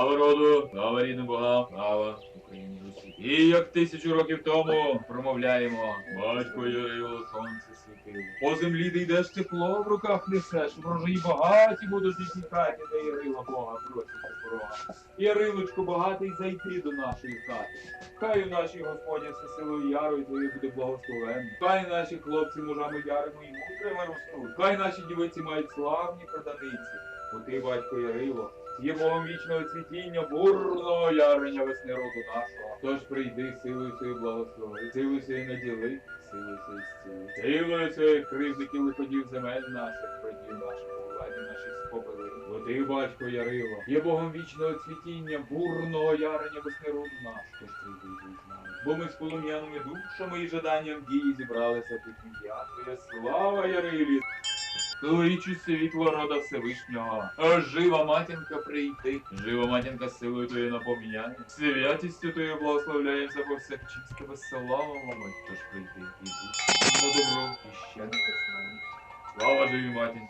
Слава роду, слава рідним богам, слава Україні Русі. І як тисячу років тому промовляємо, батько Ярило, сонце світило. По землі ти йдеш тепло в руках несеш, врожаї багаті будуть в їхній хаті, де Ярила Бога проситься порога. Ярилочко багатий зайти до нашої хати. Хай у нашій Господі все силою ярою твоєю буде благословенний. Хай наші хлопці мужами ярими і мудрими ростуть. Хай наші дівиці мають славні проданиці. Ти, батько Ярило, є Богом вічного цвітіння, бурного ярення весни роду нашого. Тож прийди силою свою благослови, силою свою наділи, силою свою зціли. Силою своїх кривдиків виходів земель наших, родів наших, владі наших спопили. Бо ти, батько Ярило, є Богом вічного цвітіння, бурного ярення весни роду нашого. Тож прийди з нами. Бо ми з полум'яними душами і жаданням дії зібралися тут ім'я Твоє. Слава Ярилі! Кличу світло рода Всевишнього. Жива матінка прийти. Жива матінка силою твоєю напом'яння. Святістю твоєю благословляємося повсякчинське безславимо мать. Тож прийти. Іди на добро і щастя. Слава живій матінці.